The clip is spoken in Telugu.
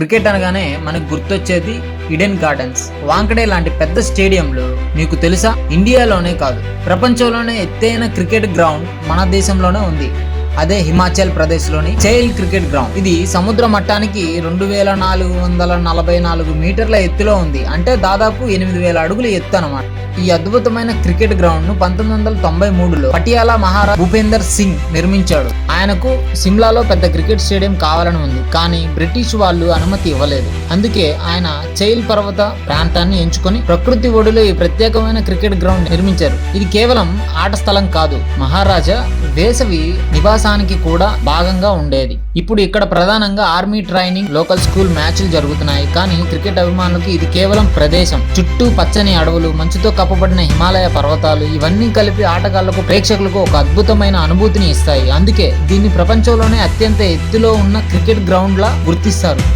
క్రికెట్ అనగానే మనకు గుర్తొచ్చేది ఇడెన్ గార్డెన్స్. వాంకడే లాంటి పెద్ద స్టేడియంలో మీకు తెలుసా ఇండియాలోనే కాదు ప్రపంచంలోనే ఎత్తైన క్రికెట్ గ్రౌండ్ మన దేశంలోనే ఉంది. అదే హిమాచల్ ప్రదేశ్లోని చైల్ క్రికెట్ గ్రౌండ్. ఇది సముద్ర మట్టానికి రెండు వేల నాలుగు వందల నలభై నాలుగు మీటర్ల ఎత్తులో ఉంది. అంటే దాదాపు ఎనిమిది వేల అడుగుల ఎత్తు అనమాట ఈ అద్భుతమైన క్రికెట్ గ్రౌండ్ను పంతొమ్మిది వందల తొంభై మూడులో పటియాలా మహారాజ్ భూపేందర్ సింగ్ నిర్మించాడు. ఆయనకు సిమ్లాలో పెద్ద క్రికెట్ స్టేడియం కావాలని ఉంది కానీ బ్రిటిష్ వాళ్ళు అనుమతి ఇవ్వలేదు. అందుకే ఆయన చైల్ పర్వత ప్రాంతాన్ని ఎంచుకొని ప్రకృతి ఒడిలో ఈ ప్రత్యేకమైన క్రికెట్ గ్రౌండ్ నిర్మించారు. ఇది కేవలం ఆట స్థలం కాదు మహారాజా వేసవి నివాసానికి కూడా భాగంగా ఉండేది. ఇప్పుడు ఇక్కడ ప్రధానంగా ఆర్మీ ట్రైనింగ్ లోకల్ స్కూల్ మ్యాచ్లు జరుగుతున్నాయి కానీ క్రికెట్ అభిమానులకు ఇది కేవలం ప్రదేశం. చుట్టూ పచ్చని అడవులు మంచుతో కప్పబడిన హిమాలయ పర్వతాలు ఇవన్నీ కలిపి ఆటగాళ్ళకు ప్రేక్షకులకు ఒక అద్భుతమైన అనుభూతిని ఇస్తాయి. అందుకే దీన్ని ప్రపంచంలోనే అత్యంత ఎత్తులో ఉన్న క్రికెట్ గ్రౌండ్ లా గుర్తిస్తారు.